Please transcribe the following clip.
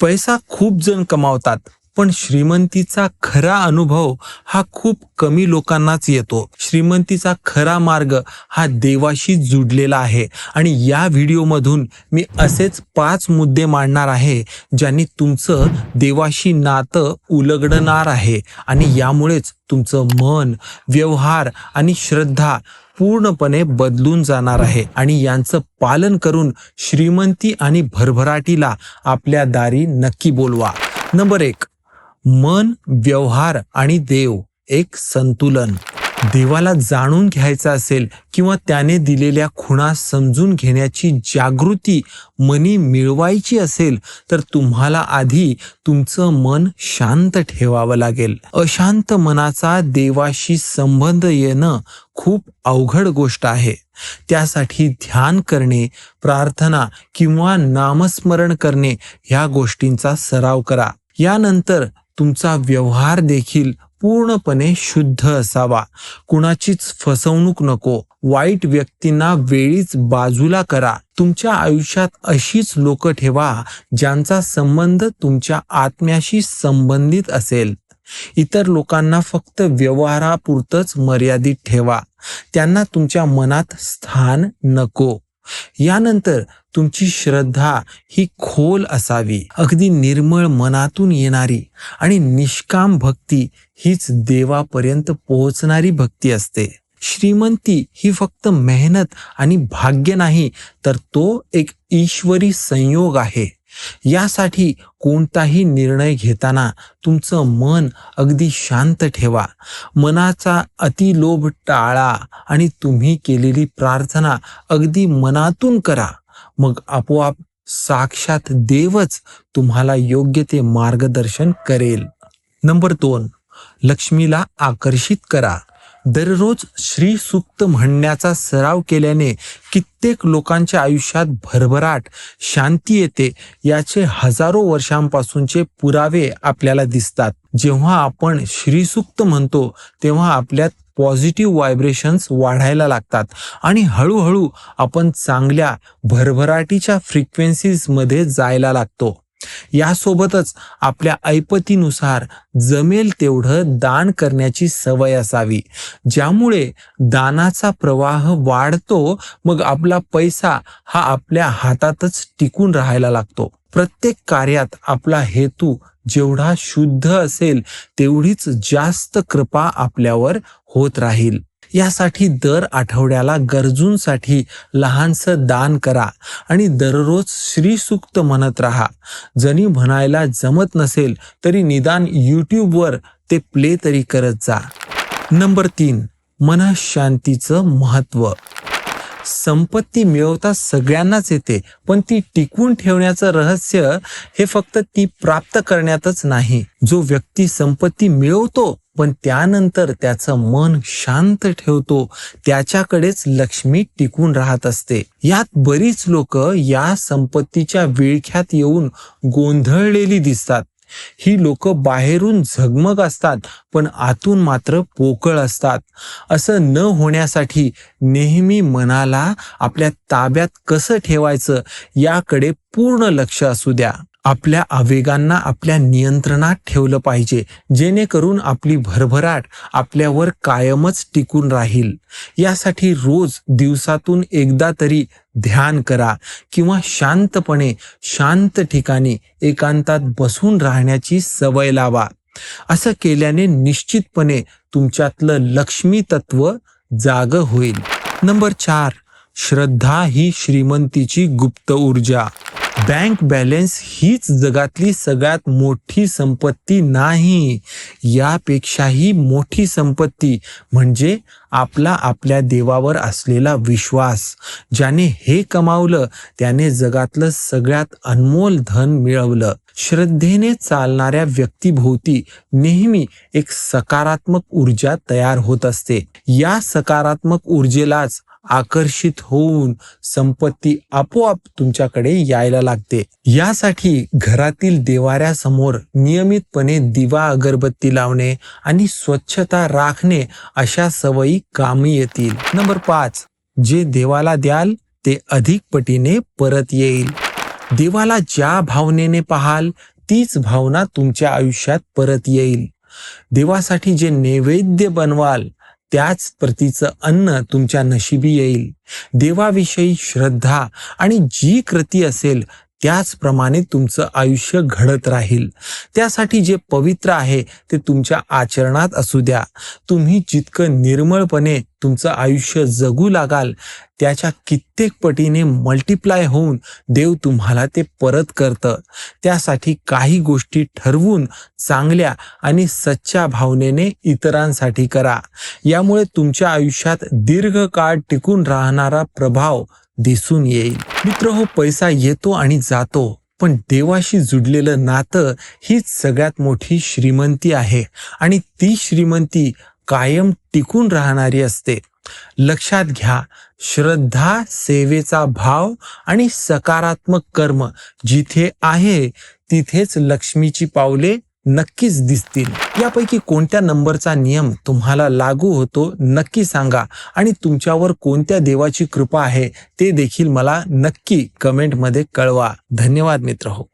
पैसा खूप जण कमावतात. पण श्रीमंतीचा खरा अनुभव हा खूप कमी लोकांनाच येतो. श्रीमंतीचा खरा मार्ग हा देवाशी जुडलेला आहे. आणि या व्हिडिओमधून मी असेच पाच मुद्दे मांडणार आहे ज्यांनी तुमचं देवाशी नातं उलगडणार आहे. आणि यामुळेच तुमचं मन व्यवहार आणि श्रद्धा पूर्णपणे बदलून जाणार आहे. आणि यांचं पालन करून श्रीमंती आणि भरभराटीला आपल्या दारी नक्की बोलवा. नंबर एक मन व्यवहार आणि देव एक संतुलन. देवाला जाणून घ्यायचं असेल किंवा त्याने दिलेल्या खुणा समजून घेण्याची जागृती मनी मिळवायची असेल तर तुम्हाला आधी तुमचं मन शांत ठेवावं लागेल. अशांत मनाचा देवाशी संबंध येणं खूप अवघड गोष्ट आहे. त्यासाठी ध्यान करणे प्रार्थना किंवा नामस्मरण करणे ह्या गोष्टींचा सराव करा. यानंतर तुमचा व्यवहार देखील पूर्णपणे शुद्ध असावा. कुणाचीच फसवणूक नको. वाईट व्यक्तींना वेळीच बाजूला करा. तुमच्या आयुष्यात अशीच लोक ठेवा ज्यांचा संबंध तुमच्या आत्म्याशी संबंधित असेल. इतर लोकांना फक्त व्यवहारापुरतच मर्यादित ठेवा. त्यांना तुमच्या मनात स्थान नको. यानंतर तुमची श्रद्धा ही खोल असावी. अगदी निर्मळ मनातून येणारी आणि निष्काम भक्ती हीच देवापर्यंत पोहोचणारी भक्ती असते. श्रीमंती ही फक्त मेहनत आणि भाग्य नाही तर तो एक ईश्वरी संयोग आहे. यासाठी कोणताही निर्णय घेताना तुमचं मन अगदी शांत ठेवा. मनाचा अतिलोभ टाळा आणि तुम्ही केलेली प्रार्थना अगदी मनातून करा. मग आपोआप साक्षात देवच तुम्हाला योग्य ते मार्गदर्शन करेल. नंबर दोन लक्ष्मीला आकर्षित करा. दररोज श्री सुक्त म्हणण्याचा सराव केल्याने कित्येक लोकांच्या आयुष्यात भरभराट शांती येते याचे हजारो वर्षांपासूनचे पुरावे आपल्याला दिसतात. जेव्हा आपण श्रीसुक्त म्हणतो तेव्हा आपल्यात पॉझिटिव्ह व्हायब्रेशन्स वाढायला लागतात आणि हळूहळू आपण चांगल्या भरभराटीच्या फ्रिक्वेन्सीजमध्ये जायला लागतो. यासोबतच आपल्या ऐपतीनुसार जमेल तेवढं दान करण्याची सवय असावी. ज्यामुळे दानाचा प्रवाह वाढतो मग आपला पैसा हा आपल्या हातातच टिकून राहायला लागतो. प्रत्येक कार्यात आपला हेतू जेवढा शुद्ध असेल तेवढीच जास्त कृपा आपल्यावर होत राहील. यासाठी दर आठवड्याला गरजूंसाठी लहानसं दान करा आणि दररोज श्रीसुक्त म्हणत राहा. जणी म्हणायला जमत नसेल तरी निदान यूट्यूबवर ते प्ले तरी करत जा. नंबर तीन मनशांतीचं महत्त्व. संपत्ती मिळवता सगळ्यांनाच येते पण ती टिकवून ठेवण्याचं रहस्य हे फक्त ती प्राप्त करण्यातच नाही. जो व्यक्ती संपत्ती मिळवतो पण त्यानंतर त्याचं मन शांत ठेवतो. त्याच्याकडेच लक्ष्मी टिकून राहत असते. यात बरीच लोक या संपत्तीच्या विळख्यात येऊन गोंधळलेली दिसतात. ही लोक बाहेरून झगमग असतात पण आतून मात्र पोकळ असतात. असं न होण्यासाठी नेहमी मनाला आपल्या ताब्यात कसं ठेवायचं याकडे पूर्ण लक्ष असू द्या. आपल्या आवेगांना आपल्या नियंत्रणात ठेवलं पाहिजे. जेणेकरून आपली भरभराट आपल्यावर कायमच टिकून राहील. यासाठी रोज दिवसातून एकदा तरी ध्यान करा किंवा शांतपणे शांत ठिकाणी एकांतात बसून राहण्याची सवय लावा. असं केल्याने निश्चितपणे तुमच्यातलं लक्ष्मी तत्व जाग होईल. नंबर चार श्रद्धा ही श्रीमंतीची गुप्त ऊर्जा. बँक बॅलन्स हीच जगातली सगळ्यात मोठी संपत्ती नाही. यापेक्षाही मोठी संपत्ती म्हणजे आपला आपल्या देवावर असलेला विश्वास. ज्याने हे कमावलं त्याने जगातलं सगळ्यात अनमोल धन मिळवलं. श्रद्धेने चालणाऱ्या व्यक्तीभोवती नेहमी एक सकारात्मक ऊर्जा तयार होत असते. या सकारात्मक ऊर्जेलाच आकर्षित होऊन संपत्ती आपोआप तुमच्याकडे यायला लागते. यासाठी घरातील देवाऱ्यासमोर नियमितपणे दिवा अगरबत्ती लावणे आणि स्वच्छता राखणे अशा सवयी कामी येतील. नंबर पाच जे देवाला द्याल ते अधिक पटीने परत येईल. देवाला ज्या भावनेने पाहाल तीच भावना तुमच्या आयुष्यात परत येईल. देवासाठी जे नैवेद्य बनवाल त्याच प्रतीचं अन्न तुमच्या नशिबी येईल. देवाविषयी श्रद्धा आणि जी कृती असेल त्याचप्रमाणे तुमचं आयुष्य घडत राहील. त्यासाठी जे पवित्र आहे ते तुमच्या आचरणात असू द्या. तुम्ही जितकं निर्मळपणे तुमचं आयुष्य जगू लागाल त्याच्या कित्येक पटीने मल्टिप्लाय होऊन देव तुम्हाला ते परत करतं. त्यासाठी काही गोष्टी ठरवून चांगल्या आणि सच्च्या भावनेने इतरांसाठी करा. यामुळे तुमच्या आयुष्यात दीर्घकाळ टिकून राहणारा प्रभाव दिसून येईल. मित्र हो पैसा येतो आणि जातो पण देवाशी जुडलेलं नातं हीच सगळ्यात मोठी श्रीमंती आहे. आणि ती श्रीमंती कायम टिकून राहणारी असते. लक्षात घ्या श्रद्धा सेवेचा भाव आणि सकारात्मक कर्म जिथे आहे तिथेच लक्ष्मीची पावले नक्कीच दिसतील. यापैकी कोणत्या नंबरचा नियम तुम्हाला लागू होतो नक्की सांगा आणि तुमच्यावर कोणत्या देवाची कृपा आहे ते देखील मला नक्की कमेंटमध्ये कळवा. धन्यवाद मित्र हो.